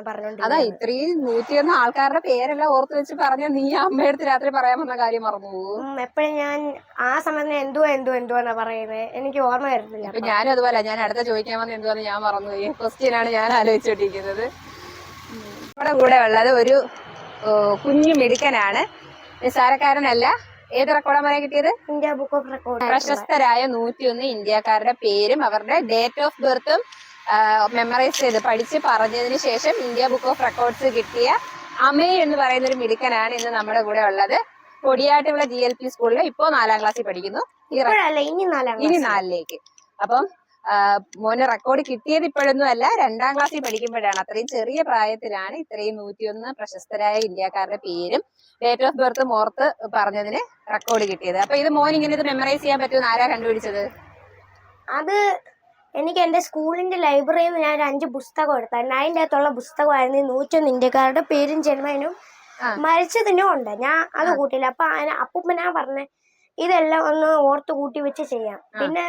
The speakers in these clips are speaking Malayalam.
ഞാൻ അതാ പറഞ്ഞോണ്ടിരുന്നത് ഇത്രയും നൂറ്റിയൊന്ന് ആൾക്കാരുടെ പേരെല്ലാം ഓർത്ത് വെച്ച് പറഞ്ഞ നീ അമ്മയടുത്ത് രാത്രി പറയാൻ വന്ന കാര്യം മറന്നു എപ്പോഴും ഞാൻ ആ സമയത്ത് എന്തോ എന്തുവാ എന്തുവാ എന്നാ പറയുന്നത് എനിക്ക് ഓർമ്മ വരുന്നില്ല. അപ്പൊ ഞാനും അതുപോലെ ഞാൻ അടുത്ത ചോദിക്കാൻ വന്ന എന്തുവാന്ന് ഞാൻ മറന്നു ഈ ക്വസ്റ്റ്യൻ ആണ് ഞാൻ ആലോചിച്ചോണ്ടിരിക്കുന്നത്. നമ്മുടെ കൂടെ ഉള്ളത് ഒരു കുഞ്ഞു മിടുക്കനാണ്. നിസ്സാരക്കാരനല്ല. ഏത് റെക്കോർഡാ പറയാൻ കിട്ടിയത്? ഇന്ത്യ ബുക്ക് ഓഫ് റെക്കോർഡ് പ്രശസ്തരായ നൂറ്റിയൊന്ന് ഇന്ത്യക്കാരുടെ പേരും അവരുടെ ഡേറ്റ് ഓഫ് ബർത്തും മെമ്മറൈസ് ചെയ്ത് പഠിച്ച് പറഞ്ഞതിന് ശേഷം ഇന്ത്യ ബുക്ക് ഓഫ് റെക്കോർഡ്സ് കിട്ടിയ അമേ എന്ന് പറയുന്ന ഒരു മിടുക്കനാണ് ഇന്ന് നമ്മുടെ കൂടെ ഉള്ളത്. കൊടിയാട്ടുള്ള ജി എൽ പി സ്കൂളിൽ ഇപ്പോ നാലാം ക്ലാസ്സിൽ പഠിക്കുന്നു. ഇനി നാലാം ഇനി നാലിലേക്ക്. അപ്പം മോനെ മോന് റെക്കോർഡ് കിട്ടിയത് ഇപ്പോഴൊന്നും അല്ല രണ്ടാം ക്ലാസ്സിൽ പഠിക്കുമ്പോഴാണ്. അത്രയും ചെറിയ പ്രായത്തിലാണ് ഇത്രയും നൂറ്റിയൊന്ന് പ്രശസ്തരായ ഇന്ത്യക്കാരുടെ പേരും ഡേറ്റ് ഓഫ് ബർത്ത് ഓർത്ത് പറഞ്ഞതിന് റെക്കോർഡ് കിട്ടിയത്. അപ്പൊ ഇത് മോൻ ഇങ്ങനെ ഇത് മെമ്മറൈസ് ചെയ്യാൻ പറ്റുമെന്ന് ആരാ കണ്ടുപിടിച്ചത്? അത് എനിക്ക് എന്റെ സ്കൂളിന്റെ ലൈബ്രറിയിൽ നിന്ന് ഞാൻ ഒരു അഞ്ച് പുസ്തകം എടുത്തായിരുന്നു. അതിന്റെ അകത്തുള്ള പുസ്തകമായിരുന്നു നൂറ്റൊന്ന് ഇന്ത്യക്കാരുടെ പേരും ജന്മനും. മരിച്ചതിനും ഉണ്ട്. ഞാൻ അത് കൂട്ടില്ല അപ്പൊ അപ്പൂപ്പ ഞാൻ പറഞ്ഞ ഇതെല്ലാം ഒന്ന് ഓർത്ത് കൂട്ടി വെച്ച് ചെയ്യാം. പിന്നെ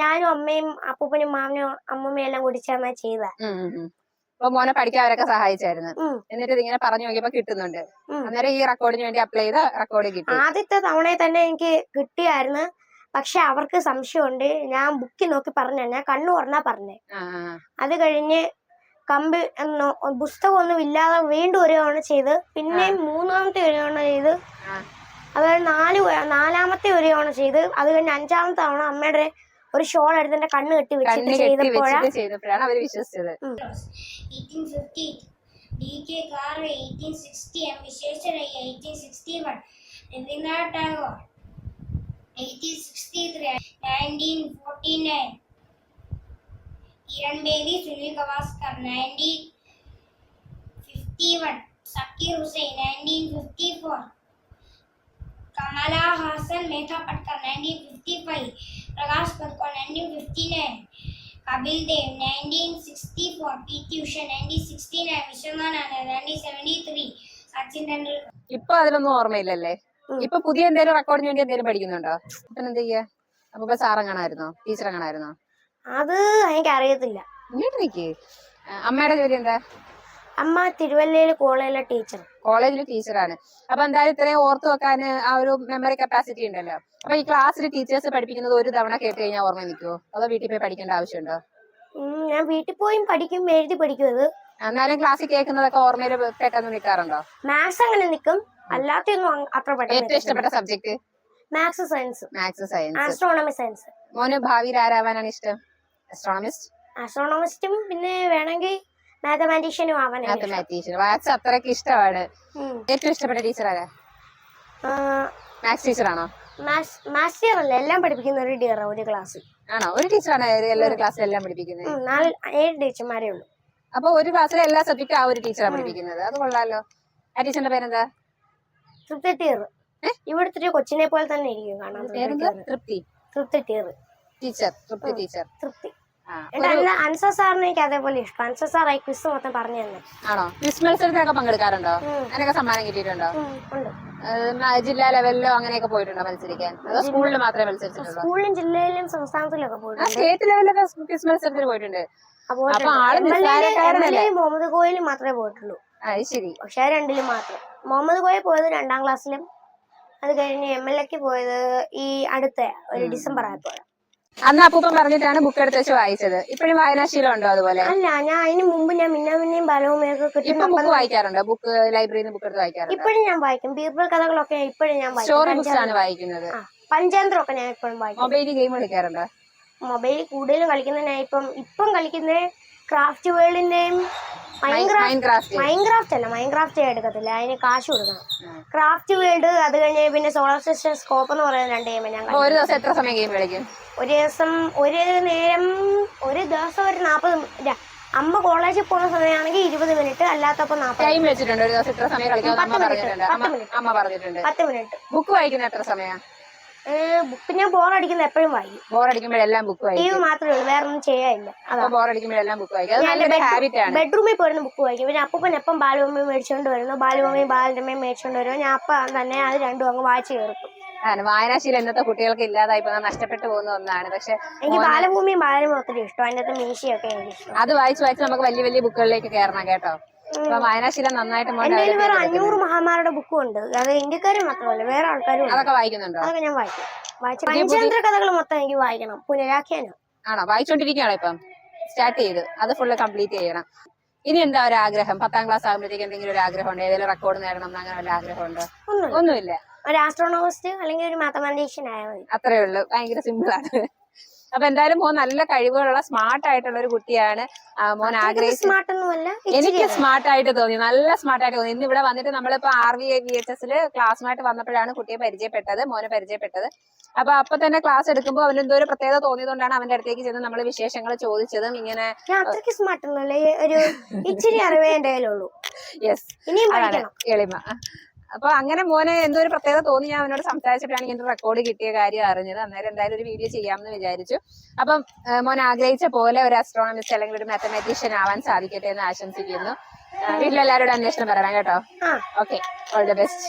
ഞാനും അമ്മയും അപ്പൂപ്പനും മാമനും അമ്മമ്മയും എല്ലാം കൂടി ചേർന്നാ ചെയ്ത. അപ്പൊ മോനെ പഠിക്കാൻ അവരൊക്കെ സഹായിച്ചായിരുന്നു. എന്നിട്ട് ഇതിങ്ങനെ പറഞ്ഞു നോക്കിയപ്പോ കിട്ടുന്നുണ്ട്. അന്നേരം ഈ റെക്കോർഡിന് വേണ്ടി അപ്ലൈ ചെയ്ത റെക്കോർഡ് കിട്ടി. ആദ്യത്തെ തവണയിൽ തന്നെ എനിക്ക് കിട്ടിയായിരുന്നു. പക്ഷെ അവർക്ക് സംശയമുണ്ട്. ഞാൻ ബുക്കിൽ നോക്കി പറഞ്ഞു ഞാൻ കണ്ണു പറഞ്ഞാ. പറഞ്ഞേ. അത് കഴിഞ്ഞ് കമ്പി പുസ്തകമൊന്നും ഇല്ലാതെ വീണ്ടും ഒരു തവണ ചെയ്ത് പിന്നെയും മൂന്നാമത്തെ ഒരു തവണ ചെയ്ത്. അതായത് നാല് നാലാമത്തെ ഒരു തവണ ചെയ്ത് അത് കഴിഞ്ഞ് അഞ്ചാമത്തെ തവണ അമ്മയുടെ ഒരു ഷോൾ എടുത്ത് എന്റെ കണ്ണ് കെട്ടി വെച്ചിട്ട് കെട്ടി ചെയ്തപ്പോഴാ വെച്ചിട്ട് ചെയ്തപ്പോഴാണ് അവർ വിശ്വസിച്ചത് 1850 DK Karve 1860 and Vishesharaya 1861 Rabindranath Tagore 1863 1949 Kiran Bedi Sunil Gavaskar 1951 Zakir Hussain 1954 Kamala Hassan Mehta Patkar 1955 Prakash Padkar 1959 Kapil Dev 1964 P.T. Usha 1969 Vishwanath Anand 1973 Sachin Tendulkar ഇപ്പൊ അതിലൊന്നും ഓർമ്മയില്ലല്ലേ. ഇപ്പൊ പുതിയ എന്തെങ്കിലും റെക്കോർഡിന് വേണ്ടി എന്തെങ്കിലും പഠിക്കുന്നുണ്ടോ? അപ്പൊ എന്ത് ചെയ്യാ? അപ്പൊ സാർ എങ്ങനായിരുന്നോ? ടീച്ചർ എങ്ങനായിരുന്നോ? അത് എനിക്ക് അറിയത്തില്ല അമ്മയുടെ ജോലി എന്താ? അമ്മ തിരുവല്ലയിലെ കോളേജിലെ ടീച്ചർ കോളേജിൽ ടീച്ചറാണ് അപ്പൊ എന്തായാലും ഇത്രയും ഓർത്തു വെക്കാൻ ആ ഒരു മെമ്മറി കപ്പാസിറ്റി ഉണ്ടല്ലോ. അപ്പൊ ഈ ക്ലാസ്സിൽ ടീച്ചേഴ്സ് പഠിപ്പിക്കുന്നത് ഒരു തവണ കേട്ട് കഴിഞ്ഞാൽ ഓർമ്മ നിൽക്കുമോ അതോ വീട്ടിൽ പോയി പഠിക്കേണ്ട ആവശ്യമുണ്ടോ? ഞാൻ വീട്ടിൽ പോയി പഠിക്കും എഴുതി പഠിക്കും അത്. എന്നാലും ക്ലാസ്സിൽ കേൾക്കുന്നതൊക്കെ ഓർമ്മയിൽ പെട്ടെന്ന് നിൽക്കാറുണ്ടോ? മാത്സ് അങ്ങനെ നിൽക്കും. അല്ലാത്തൊന്നും അത്ര ഏറ്റവും ഇഷ്ടപ്പെട്ട subject maths science maths science astronomy science മോന് ഭാവിയിൽ ആരാവാനാണ് ഇഷ്ടം? അസ്ട്രോണമിസ്റ്റ് ആസ്ട്രോണമിസ്റ്റും പിന്നെ വേണമെങ്കിൽ മാത്തമാറ്റീഷ്യനും ഇഷ്ടം. മാത്തമാറ്റീഷ്യൻ മാത്സ് അത്രയ്ക്ക് ഇഷ്ടമാണ്. ഏറ്റവും ഇഷ്ടപ്പെട്ട ടീച്ചർ ആരാ? മാത്സ് ടീച്ചറാണോ ടീച്ചർ അല്ല എല്ലാം പഠിപ്പിക്കുന്ന ഒരു ടീച്ചർ ഒരു ക്ലാസ്സിൽ ആണോ? ഒരു ടീച്ചറാണ് എല്ലാ ക്ലാസ്സിൽ എല്ലാം പഠിപ്പിക്കുന്നത്? നാല് ഏഴ് ടീച്ചർമാരേ ഉള്ളൂ. അപ്പൊ ഒരു ക്ലാസ്സിലെ എല്ലാ സബ്ജക്റ്റും ആ ഒരു ടീച്ചറാണ് പഠിപ്പിക്കുന്നത്. അത് കൊള്ളാലോ. ആ ടീച്ചറിന്റെ പേരെന്താ? തൃപ്തി ടീച്ചർ ഇവിടുത്തെ ഒരു കൊച്ചിനെ പോലെ തന്നെ ഇരിക്കും കാണാൻ. Thripthi Thripthi? Teacher teacher Thripthi teacher. Thripthi. Ansar സാറിന് എനിക്ക് അതേപോലെ ഇഷ്ടം. അൻസർ സാർ ഈ ക്വിസ് മൊത്തം പറഞ്ഞു തന്നെ. ആണോ? ക്വിസ് മത്സരത്തിനൊക്കെ പങ്കെടുക്കാറുണ്ടോ. അതിനൊക്കെ സമ്മാനം കിട്ടിയിട്ടുണ്ടോ? ജില്ലാ ലെവലിലോ അങ്ങനെയൊക്കെ പോയിട്ടുണ്ടോ മത്സരിക്കാൻ? സ്കൂളിൽ മാത്രമേ മത്സരിച്ചിട്ടുള്ളൂ? സ്കൂളിലും ജില്ലയിലും സംസ്ഥാനത്തിലൊക്കെ പോയിട്ടുണ്ട്. സ്റ്റേറ്റ് ലെവലിലൊക്കെ ക്വിസ് മത്സരത്തിന് പോയിട്ടുണ്ട്. അപ്പോൾ അപ്പൊ ആൾ? മുഹമ്മദ് കോയിലും മാത്രമേ പോയിട്ടുള്ളൂ. അത് ശരി പക്ഷെ രണ്ടിലും മാത്രം. മുഹമ്മദ് കോയ പോയത് രണ്ടാം ക്ലാസ്സിലും. അത് കഴിഞ്ഞ് എം എൽ എക്ക് പോയത് ഈ അടുത്ത ഒരു ഡിസംബർ ആയപ്പോഴാണ് അന്ന് അപ്പൂപ്പൻ പറഞ്ഞിട്ടാണ് ബുക്ക് എടുത്ത് വെച്ച് വായിച്ചത്. ഇപ്പോഴും വായനാശീലം ഉണ്ടോ അതുപോലെ? അല്ല ഞാൻ അതിന് മുമ്പ് ഞാൻ മിന്നാമിന്നെയും ബലവുമൊക്കെ ഇപ്പൊ ബുക്ക് വായിക്കാറുണ്ടോ? ബുക്ക് ലൈബ്രറിയിൽ നിന്ന് ബുക്ക് എടുത്ത് വായിക്കാറുണ്ടോ? ഇപ്പോഴും ഞാൻ വായിക്കും. ബീർബൽ കഥകളൊക്കെ ഇപ്പോഴും ഞാൻ സ്റ്റോറി ബുക്സ് ആണ് വായിക്കുന്നത്. ആ പഞ്ചാന്തരമൊക്കെ ഞാൻ ഇപ്പോഴും വായിക്കും. മൊബൈലിൽ ഗെയിം കളിക്കാറുണ്ടോ? മൊബൈലിൽ കൂടുതലും കളിക്കുന്നത് ഞാൻ ഇപ്പം ഇപ്പം കളിക്കുന്നത് ക്രാഫ്റ്റ് വേൾഡിന്റെയും മൈൻക്രാഫ്റ്റ് അല്ല മൈൻക്രാഫ്റ്റ് എടുക്കത്തില്ല അതിന് കാശ് കൊടുക്കണം. ക്രാഫ്റ്റ് വേൾഡ് അത് കഴിഞ്ഞ് പിന്നെ സോളാർ സിസ്റ്റം സ്കോപ്പ് എന്ന് പറയുന്ന രണ്ട് ഗെയിം ഞാൻ ഒരു ദിവസം എത്ര സമയം ഗെയിം കളിക്കും? ഒരു ദിവസം ഒരു നേരം ഒരു ദിവസം ഒരു നാൽപ്പത് അമ്മ കോളേജിൽ പോകുന്ന സമയമാണെങ്കിൽ ഇരുപത് മിനിറ്റ് അല്ലാത്തപ്പോ നാൽപ്പത് ടൈം വെച്ചിട്ടുണ്ട് ഒരു ദിവസം എത്ര സമയം മിനിറ്റ്, പത്ത് മിനിറ്റ് ബുക്ക് വായിക്കുന്ന എത്ര സമയം? ബുക്ക് ഞാൻ ബോറടിക്കുന്ന എപ്പോഴും വായിക്കും. ബോറടിക്കുമ്പോഴെല്ലാം ബുക്ക് ടി വായിക്കും. വി മാത്രമേ ഉള്ളൂ വേറെ ഒന്നും ചെയ്യാനില്ല അതാ. ബോറടിക്കുമ്പോഴെല്ലാം ബുക്ക് വായിക്കും. അത് നല്ല നല്ലൊരു ഹാബിറ്റ് ആണ്. ബെഡ്റൂമിൽ പോയിരുന്ന ബുക്ക് വായിക്കും. പിന്നെ അപ്പൂപ്പൻ എപ്പം ബാലുമമ്മയും മേടിച്ചുകൊണ്ട് വരുന്നു ബാലുമമ്മയും ബാലരമ്മയും മേടിച്ചുകൊണ്ട് വരുന്നു ഞാൻ അപ്പം തന്നെ അത് രണ്ടും അങ്ങ് വായിച്ചു കയറും ആണ്. വായനാശീലം ഇന്നത്തെ കുട്ടികൾക്ക് ഇല്ലാതായി പോകുന്ന നഷ്ടപ്പെട്ടു പോകുന്ന ഒന്നാണ്. പക്ഷെ എനിക്ക് ബാലഭൂമിയും ബാലരമയും ഒത്തിരി ഇഷ്ടം. അതിന്റെ അകത്ത് മീശയൊക്കെ എനിക്ക് ഇഷ്ടം. അത് വായിച്ച് വായിച്ച് നമുക്ക് വലിയ വലിയ ബുക്കുകളിലേക്ക് കയറണം കേട്ടോ. വായനാശീലം നന്നായിട്ട് എന്റെ കയ്യിൽ വേറെ. അഞ്ഞൂറ് മഹാന്മാരുടെ ബുക്കും ഉണ്ട് അത് ഇന്ത്യക്കാർ മാത്രമല്ല വേറെ ആൾക്കാരും ഉണ്ട്. അതൊക്കെ വായിക്കുന്നുണ്ടോ? അതൊക്കെ ഞാൻ വായിക്കും. വായിച്ച പഞ്ചതന്ത്ര കഥകൾ മൊത്തം എനിക്ക് വായിക്കണം. പുനരാഖ്യാനം. ആണോ? വായിച്ചോണ്ടിരിക്കുകയാണോ ഇപ്പം? സ്റ്റാർട്ട് ചെയ്ത്. അത് ഫുള്ള് കംപ്ലീറ്റ് ചെയ്യണം. ഇനി എന്താ ഒരു ആഗ്രഹം? പത്താം ക്ലാസ് ആകുമ്പോഴത്തേക്ക് എന്തെങ്കിലും ഒരു ആഗ്രഹം ഉണ്ട് ഏതെങ്കിലും റെക്കോർഡ് നേടണം എന്ന് അങ്ങനെ വല്ല ആഗ്രഹമുണ്ടോ? ഒന്നുമില്ല. ഒന്നുമില്ല. ഒരു ആസ്ട്രോണോമിസ്റ്റ് അല്ലെങ്കിൽ ഒരു മാത്തമാറ്റീഷ്യൻ ആയാൽ മതി. അത്രേ ഉള്ളൂ. ഭയങ്കര സിമ്പിൾ ആണ്. അപ്പൊ എന്തായാലും മോൻ നല്ല കഴിവുകളുള്ള സ്മാർട്ട് ആയിട്ടുള്ള ഒരു കുട്ടിയാണ്. മോൻ ആഗ്രഹിച്ചു എനിക്ക് സ്മാർട്ട് ആയിട്ട് തോന്നി. നല്ല സ്മാർട്ട് ആയിട്ട് തോന്നി. ഇന്ന് ഇവിടെ വന്നിട്ട് നമ്മളിപ്പോ ആർ വി വി എച്ച് എസിൽ ക്ലാസ്സുമായിട്ട് വന്നപ്പോഴാണ് കുട്ടിയെ പരിചയപ്പെട്ടത് മോനെ പരിചയപ്പെട്ടത്. അപ്പൊ അപ്പൊ തന്നെ ക്ലാസ് എടുക്കുമ്പോൾ അവന് എന്തോ ഒരു പ്രത്യേകത തോന്നിയതുകൊണ്ടാണ് അവന്റെ അടുത്തേക്ക് ചെന്ന് നമ്മൾ വിശേഷങ്ങൾ ചോദിച്ചതും ഇങ്ങനെ സ്മാർട്ട് ഒരു ഇച്ചിരി അറിവേ എന്റെ കയ്യിലുള്ളൂ. യെസ് എളിമ. അപ്പൊ അങ്ങനെ മോനെ എന്തോ ഒരു പ്രത്യേകത തോന്നി. ഞാൻ അവനോട് സംസാരിച്ചിട്ടാണ് ഇങ്ങനെ റെക്കോർഡ് കിട്ടിയ കാര്യം അറിഞ്ഞത്. അന്നേരം എന്തായാലും ഒരു വീഡിയോ ചെയ്യാമെന്ന് വിചാരിച്ചു. അപ്പം മോൻ ആഗ്രഹിച്ച പോലെ ഒരു അസ്ട്രോണമിസ്റ്റ് അല്ലെങ്കിൽ ഒരു മാത്തമാറ്റീഷ്യൻ ആവാൻ സാധിക്കട്ടെ എന്ന് ആശംസിക്കുന്നു. വീട്ടിലെല്ലാവരോടും അന്വേഷണം പറയണം കേട്ടോ. ഓക്കെ ഓൾ ദ ബെസ്റ്റ്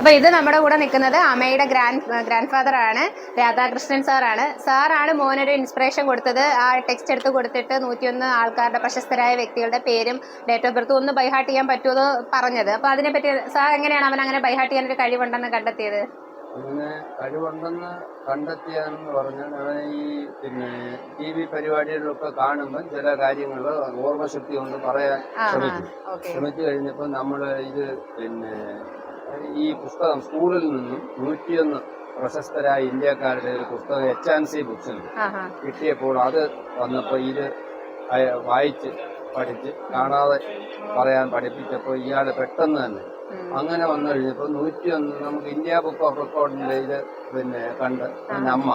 അപ്പൊ ഇത് നമ്മുടെ കൂടെ നിൽക്കുന്നത് അമ്മയുടെ ഗ്രാൻഡ് ഗ്രാൻഡ് ഫാദർ ആണ് രാധാകൃഷ്ണൻ സാറാണ് സാറാണ് മോനൊരു ഇൻസ്പിറേഷൻ കൊടുത്തത്. ആ ടെക്സ്റ്റ് എടുത്ത് കൊടുത്തിട്ട് നൂറ്റിയൊന്ന് ആൾക്കാരുടെ പ്രശസ്തരായ വ്യക്തികളുടെ പേരും ഡേറ്റ് ഓഫ് ബർത്തും ഒന്ന് ബൈഹാർട്ട് ചെയ്യാൻ പറ്റുമോ പറഞ്ഞത്. അപ്പൊ അതിനെപ്പറ്റി സാർ എങ്ങനെയാണ് അവൻ അങ്ങനെ ബൈഹാർട്ട് ചെയ്യാൻ ഒരു കഴിവുണ്ടെന്ന് കണ്ടെത്തിയത്? അങ്ങനെ കഴിവുണ്ടെന്ന് കണ്ടെത്തിയെന്ന് പറഞ്ഞാൽ ഈ പിന്നെ ടി വി പരിപാടികളിലൊക്കെ കാണുമ്പോൾ ചില കാര്യങ്ങൾ ഓർമ്മശക്തി കൊണ്ട് പറയാൻ ശ്രമിച്ചു ശ്രമിച്ചു കഴിഞ്ഞപ്പോൾ നമ്മൾ ഇത് പിന്നെ ഈ പുസ്തകം സ്കൂളിൽ നിന്നും നൂറ്റിയൊന്ന് പ്രശസ്തരായ ഇന്ത്യക്കാരുടെ ഒരു പുസ്തകം എച്ച് ആൻഡ് സി ബുക്സിൽ കിട്ടിയപ്പോൾ അത് വന്നപ്പോൾ ഇത് വായിച്ച് പഠിച്ച് കാണാതെ പറയാൻ പഠിപ്പിച്ചപ്പോൾ ഇയാൾ പെട്ടെന്ന് തന്നെ അങ്ങനെ വന്നു കഴിഞ്ഞപ്പോൾ നൂറ്റിയൊന്ന് നമുക്ക് ഇന്ത്യ ബുക്ക് ഓഫ് റെക്കോർഡിന്റെ ഇത് പിന്നെ കണ്ട് പിന്നെ അമ്മ.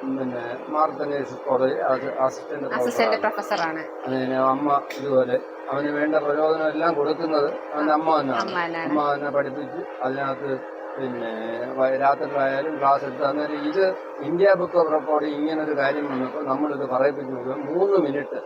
പിന്നെ മാർത്തനേഴ്സ് കോളേജ് അസിസ്റ്റന്റ് പ്രൊഫസറാണ്. അതിന് അമ്മ ഇതുപോലെ അവന് വേണ്ട പ്രചോദനം എല്ലാം കൊടുക്കുന്നത് അവന്റെ അമ്മ തന്നെയാണ്. അമ്മ തന്നെ പഠിപ്പിച്ച് അതിനകത്ത് പിന്നെ രാത്രിയിലായാലും ക്ലാസ് എടുത്ത് അന്നേരം ഇത് ഇന്ത്യ ബുക്ക് ഓഫ് റെക്കോർഡ് ഇങ്ങനെ ഒരു കാര്യം വന്നപ്പോൾ നമ്മളിത് പറയിപ്പിച്ചു കൊടുക്കുക മൂന്ന് മിനിറ്റ്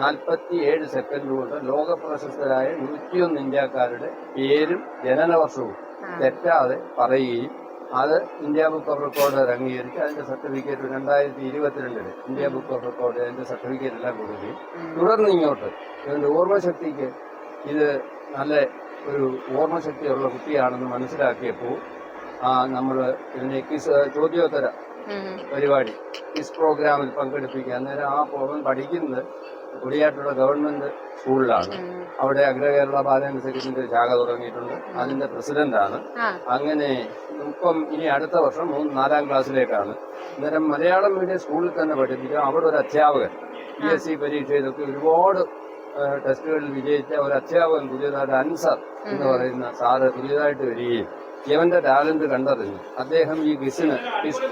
നാൽപ്പത്തി ഏഴ് സെക്കൻഡ് കൊണ്ട് ലോക പ്രശസ്തരായ നൂറ്റിയൊന്ന് ഇന്ത്യക്കാരുടെ പേരും ജനനവർഷവും. തെറ്റാതെ പറയുകയും അത് ഇന്ത്യ ബുക്ക് ഓഫ് റെക്കോർഡ് അംഗീകരിച്ച് അതിന്റെ സർട്ടിഫിക്കറ്റ് രണ്ടായിരത്തി ഇരുപത്തിരണ്ടിൽ ഇന്ത്യ ബുക്ക് ഓഫ് റെക്കോർഡ് അതിന്റെ സർട്ടിഫിക്കറ്റ് എല്ലാം കൊടുക്കുകയും തുടർന്ന് ഇങ്ങോട്ട് ഇവന്റെ ഓർമ്മശക്തിക്ക് ഇത് നല്ല ഒരു ഓർമ്മശക്തിയുള്ള കുട്ടിയാണെന്ന് മനസ്സിലാക്കിയപ്പോൾ ആ നമ്മൾ ഇതിനെ കിസ് ചോദ്യോത്തര പരിപാടി ക്വിസ് പ്രോഗ്രാമിൽ പങ്കെടുപ്പിക്കുക അന്നേരം ആ പോകാൻ പഠിക്കുന്നത് കുടിയാട്ടുള്ള ഗവൺമെന്റ് സ്കൂളിലാണ്. അവിടെ അഗ്രകേരള ബാലൻ സെക്രട്ടറിന്റെ ശാഖ തുടങ്ങിയിട്ടുണ്ട്. അതിന്റെ പ്രസിഡന്റാണ്. അങ്ങനെ ഇപ്പം ഇനി അടുത്ത വർഷം മൂന്ന് നാലാം ക്ലാസ്സിലേക്കാണ്. അന്നേരം മലയാളം മീഡിയം സ്കൂളിൽ തന്നെ പഠിപ്പിക്കുക അവിടെ ഒരു അധ്യാപകൻ പി എസ് സി പരീക്ഷയിലൊക്കെ ഒരുപാട് ടെസ്റ്റുകളിൽ വിജയിച്ച ഒരു അധ്യാപകൻ പുതിയതായിട്ട് അൻസർ എന്ന് പറയുന്ന സാറ് പുതിയതായിട്ട് വരികയും ഇവന്റെ ടാലന്റ് കണ്ടറിഞ്ഞു. അദ്ദേഹം ഈ ഗിസിന് ക്വിസ്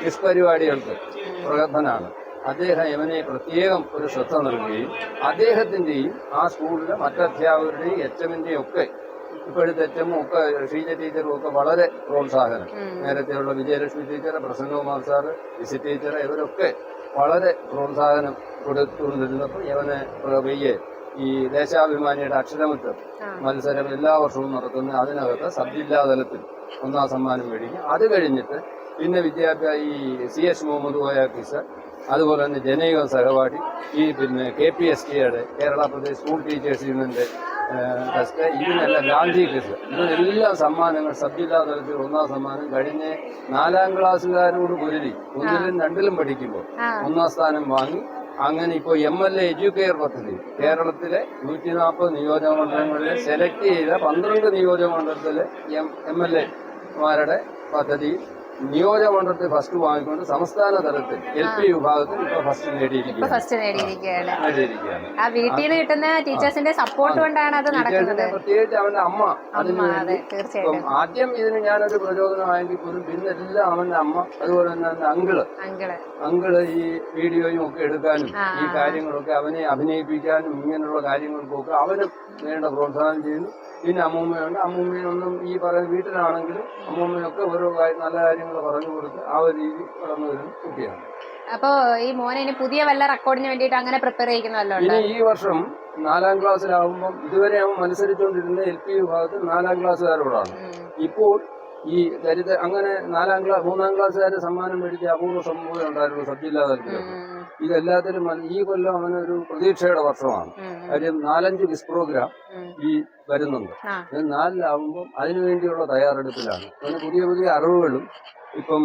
ക്വിസ് പരിപാടികൾക്ക് പ്രഗത്ഭനാണ്. അദ്ദേഹം ഇവനെ പ്രത്യേകം ഒരു ശ്രദ്ധ നൽകുകയും അദ്ദേഹത്തിന്റെയും ആ സ്കൂളിലെ മറ്റധ്യാപകരുടെയും എച്ച് എമ്മിന്റെയും ഒക്കെ ഇപ്പോഴത്തെ എച്ച് എമ്മും ഒക്കെ ഷീജ ടീച്ചറും ഒക്കെ വളരെ പ്രോത്സാഹനം. നേരത്തെയുള്ള Vijayalakshmi teacher Prasannakumar sir VC teacher ഇവരൊക്കെ വളരെ പ്രോത്സാഹനം കൊടുത്തുകൊണ്ടിരുന്നപ്പോൾ ഇവനെ പയ്യെ ഈ ദേശാഭിമാനിയുടെ അക്ഷരമുറ്റം മത്സരം എല്ലാ വർഷവും നടത്തുന്ന അതിനകത്ത് സബ് ജില്ലാ തലത്തിൽ ഒന്നാം സമ്മാനം മേടിക്കും അത് കഴിഞ്ഞിട്ട് പിന്നെ വിദ്യാഭ്യാസ ഈ C S Muhammad Koya quiz അതുപോലെ തന്നെ ജനയുഗം സഹപാഠി ഈ പിന്നെ കെ പി എസ് ടിയുടെ കേരള പ്രദേശ് സ്കൂൾ ടീച്ചേഴ്സ് യൂണിയന്റെ ടെസ്റ്റ് ഇതിനെല്ലാം ഗാന്ധി ക്വിസ് ഇതിനെല്ലാ സമ്മാനങ്ങൾ സബ് ജില്ലാ തലത്തിൽ ഒന്നാം സമ്മാനം കഴിഞ്ഞ് നാലാം ക്ലാസ്സുകാരോട് പൊരുതി. ഒന്നിലും രണ്ടിലും പഠിക്കുമ്പോൾ ഒന്നാം സ്ഥാനം വാങ്ങി. അങ്ങനെ ഇപ്പോൾ എം എൽ എ എഡ്യൂക്കെയർ പദ്ധതി. കേരളത്തിലെ നൂറ്റി നാൽപ്പത് നിയോജക മണ്ഡലങ്ങളിൽ സെലക്ട് ചെയ്ത പന്ത്രണ്ട് നിയോജകമണ്ഡലത്തിലെ എം എം എൽ എമാരുടെ പദ്ധതി നിയോജകമണ്ഡലത്തിൽ ഫസ്റ്റ് വാങ്ങിക്കൊണ്ട് സംസ്ഥാന തലത്തിൽ എൽ പി വിഭാഗത്തിൽ ഇപ്പൊ ഫസ്റ്റ് നേടിയിരിക്കുകയാണ്. ഫസ്റ്റ് നേടിയിരിക്കുകയാണ്. നേടിയിരിക്കുകയാണ്. ആ വീട്ടിൽ നിന്ന് കിട്ടുന്ന ടീച്ചേഴ്സിന്റെ സപ്പോർട്ട് കൊണ്ടാണ് അത് നടക്കുന്നത്. പ്രത്യേകിച്ച് അവന്റെ അമ്മ അതിനു തീർച്ചയായിട്ടും. ആദ്യം ഇതിന് ഞാനൊരു പ്രചോദനമായെങ്കിൽ പോലും പിന്നെ എല്ലാം അവന്റെ അമ്മ അതുപോലെ തന്നെ അങ്കിൾ. അങ്കിൾ. ഈ വീഡിയോയും ഒക്കെ എടുക്കാനും ഈ കാര്യങ്ങളൊക്കെ അവനെ അഭിനയിപ്പിക്കാനും ഇങ്ങനെയുള്ള കാര്യങ്ങൾക്കൊക്കെ അവനും വേണ്ട പ്രോത്സാഹനം ചെയ്യുന്നു. പിന്നെ അമ്മൂമ്മയുണ്ട്. അമ്മൂമ്മയൊന്നും ഈ പറയുന്ന വീട്ടിലാണെങ്കിലും അമ്മൂമ്മയൊക്കെ ഓരോ നല്ല കാര്യങ്ങൾ പറഞ്ഞു കൊടുത്ത് ആ ഒരു രീതി വളർന്നു വരുന്ന കുട്ടിയാണ്. അപ്പൊ ഈ മോനെ ഇനി പുതിയ വല്ല റെക്കോർഡിന് വേണ്ടിയിട്ട് അങ്ങനെ പ്രിപ്പയർ ചെയ്യുന്നല്ലോ ഇനി ഈ വർഷം നാലാം ക്ലാസ്സിലാവുമ്പം ഇതുവരെ അവൻ മത്സരിച്ചുകൊണ്ടിരുന്ന എൽ പി വിഭാഗത്തിൽ നാലാം ക്ലാസ്സുകാരോടാണ്. ഇപ്പോൾ ഈ ദരിദ്ര അങ്ങനെ നാലാം ക്ലാസ് മൂന്നാം ക്ലാസ്സുകാരെ സമ്മാനം മേടിച്ച അപൂർവ സംഭവം ഉണ്ടായിരുന്നു സബ്ജില്ലാ തലത്തിലൊക്കെ ഇതെല്ലാത്തിലും ഈ കൊല്ലം അവനൊരു പ്രതീക്ഷയുടെ വർഷമാണ്. കാര്യം നാലഞ്ച് വിസ് പ്രോഗ്രാം ഈ വരുന്നുണ്ട്. നാലിലാവുമ്പോൾ അതിനുവേണ്ടിയുള്ള തയ്യാറെടുപ്പിലാണ്. അവന് പുതിയ പുതിയ അറിവുകളും ഇപ്പം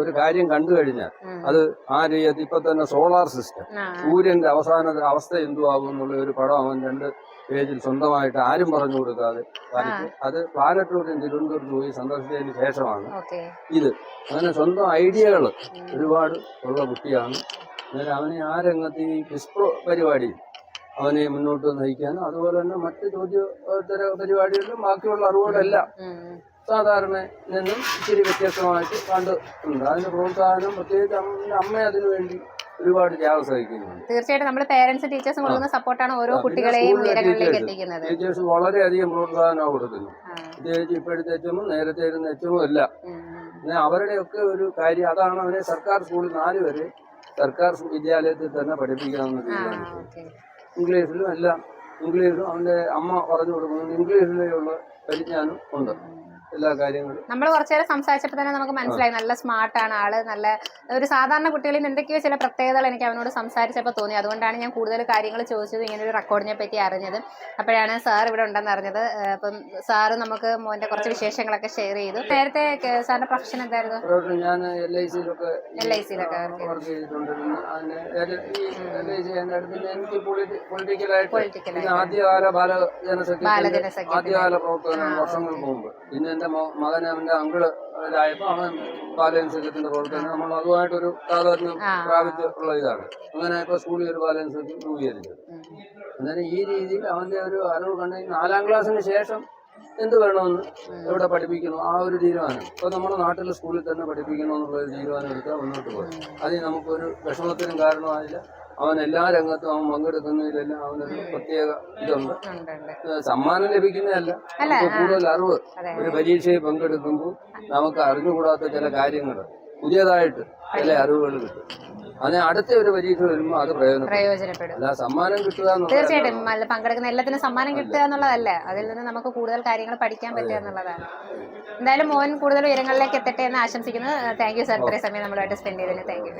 ഒരു കാര്യം കണ്ടു കഴിഞ്ഞാൽ അത് ആ രീതി ഇപ്പൊ തന്നെ സോളാർ സിസ്റ്റം. സൂര്യന്റെ അവസാന അവസ്ഥ എന്തുവാകും എന്നുള്ള ഒരു പടം അവൻ രണ്ട് പേജിൽ സ്വന്തമായിട്ട് ആരും പറഞ്ഞു കൊടുക്കാതെ വരച്ച് അത് പ്ലാനറ്റോറിയം തിരുവനന്തപുരത്ത് പോയി സന്ദർശിച്ചതിന് ശേഷമാണ് ഇത്. അങ്ങനെ സ്വന്തം ഐഡിയകൾ ഒരുപാട് ഉള്ള കുട്ടിയാണ് എന്നാൽ അവനെ ആ രംഗത്ത് ഈ ക്രിസ്പ്രോ പരിപാടി അവനെ മുന്നോട്ട് നയിക്കാനും അതുപോലെ തന്നെ മറ്റ് ചോദ്യോത്തര പരിപാടികളിലും ബാക്കിയുള്ള അറിവുകളെല്ലാം സാധാരണ നിന്നും ഇച്ചിരി വ്യത്യസ്തമായിട്ട് കണ്ടിട്ടുണ്ട് അതിന്റെ പ്രോത്സാഹനം പ്രത്യേകിച്ച് അമ്മ അമ്മ അതിനു വേണ്ടി ഒരുപാട് ത്യാഗം സഹിക്കുന്നുണ്ട്. തീർച്ചയായിട്ടും നമ്മുടെ പേരൻസ് ടീച്ചേഴ്സും കൊടുക്കുന്ന സപ്പോർട്ടാണ് ഓരോ കുട്ടികളെയും എത്തിക്കുന്നത്. ടീച്ചേഴ്സ് വളരെയധികം പ്രോത്സാഹനം കൊടുക്കുന്നു. പ്രത്യേകിച്ച് ഇപ്പോഴത്തെ എച്ചമും നേരത്തെ ഇരുന്ന എച്ചമും അല്ല അവരുടെയൊക്കെ ഒരു കാര്യം അതാണ് അവനെ സർക്കാർ സ്കൂളിൽ നാല് വരെ സർക്കാർ വിദ്യാലയത്തിൽ തന്നെ പഠിപ്പിക്കാമെന്ന് ആ തീരുമാനിച്ചു. ഇംഗ്ലീഷിലും എല്ലാം ഇംഗ്ലീഷും അവന്റെ അമ്മ പറഞ്ഞു കൊടുക്കുന്നത് ഇംഗ്ലീഷിലുള്ള പരിജ്ഞാനം ഉണ്ട്. എല്ലാ കാര്യങ്ങളും. നമ്മൾ കുറച്ചു നേരം സംസാരിച്ചപ്പോൾ തന്നെ നമുക്ക് മനസ്സിലായി. നല്ല സ്മാർട്ട് ആണ് ആൾ. നല്ല ഒരു സാധാരണ കുട്ടികളിൽ നിന്ന് എന്തൊക്കെയോ ചില പ്രത്യേകതകൾ എനിക്ക് അവനോട് സംസാരിച്ചപ്പോൾ തോന്നി. അതുകൊണ്ടാണ് ഞാൻ കൂടുതൽ കാര്യങ്ങൾ ചോദിച്ചത് ഇങ്ങനെ ഒരു റെക്കോർഡിനെ പറ്റി അറിഞ്ഞത്. അപ്പോഴാണ് സാർ ഇവിടെ ഉണ്ടെന്ന് അറിഞ്ഞത്. അപ്പം സാറ് നമുക്ക് മോന്റെ കുറച്ച് വിശേഷങ്ങളൊക്കെ ഷെയർ ചെയ്തു. നേരത്തെ സാറിന്റെ പ്രൊഫഷൻ എന്തായിരുന്നു? ഞാൻ എൽ ഐ സിയിലൊക്കെ എൽ ഐ വർക്ക് ആദ്യകാല ബാലജനസഖ്യത്തിന്റെ. ആദ്യകാല പ്രവർത്തനം വർഷങ്ങൾക്ക് മുമ്പ്. പിന്നെ എന്റെ മോ- മകൻ അവന്റെ അങ്കിൾ ബാലൻസ് അവൻ റോൾ പ്രവർത്തനം നമ്മൾ അതുമായിട്ടൊരു താതാത്മ്യം പ്രാപിച്ച ഉള്ള ഇതാണ്. അങ്ങനെ ഇപ്പൊ സ്കൂളിൽ ഒരു ബാലജനസഖ്യം രൂപീകരിച്ചത് അന്നേരം ഈ രീതിയിൽ അവന്റെ ഒരു അറിവ് കണ്ടെങ്കിൽ നാലാം ക്ലാസ്സിന് ശേഷം എന്ത് വേണമെന്ന് എവിടെ പഠിപ്പിക്കുന്നു? ആ ഒരു തീരുമാനം. ഇപ്പൊ നമ്മുടെ നാട്ടിലെ സ്കൂളിൽ തന്നെ പഠിപ്പിക്കണം എന്നുള്ള ഒരു തീരുമാനം എടുത്താൽ മുന്നോട്ട് പോകും അതിന് നമുക്കൊരു വിഷമത്തിനും കാരണമായില്ല. അവൻ എല്ലാ രംഗത്തും അവൻ പങ്കെടുക്കുന്നതിലെല്ലാം അവനൊരു പ്രത്യേക ഇതുണ്ട്. സമ്മാനം ലഭിക്കുന്നതല്ല. കൂടുതൽ അറിവ് ഒരു പരീക്ഷയിൽ പങ്കെടുക്കുമ്പോൾ നമുക്ക് അറിഞ്ഞുകൂടാത്ത ചില കാര്യങ്ങൾ പുതിയതായിട്ട് ചില അറിവുകൾ കിട്ടും. അതിനെ അടുത്ത ഒരു പരീക്ഷ വരുമ്പോൾ അത് പ്രയോജനപ്പെടും. അല്ല സമ്മാനം കിട്ടുക തീർച്ചയായിട്ടും. പങ്കെടുക്കുന്ന എല്ലാത്തിനും സമ്മാനം കിട്ടുക എന്നുള്ളതല്ല? അതിൽ നിന്ന് നമുക്ക് കൂടുതൽ കാര്യങ്ങൾ പഠിക്കാൻ പറ്റുക എന്നുള്ളതാണ്. എന്തായാലും മോൻ കൂടുതൽ ഉയരങ്ങളിലേക്ക് എത്തട്ടെ എന്ന് ആശംസിക്കുന്നു. താങ്ക് യു സാർ ഇത്രയും സമയം നമ്മളുമായിട്ട് സ്പെൻഡ് ചെയ്തതിന് താങ്ക് യു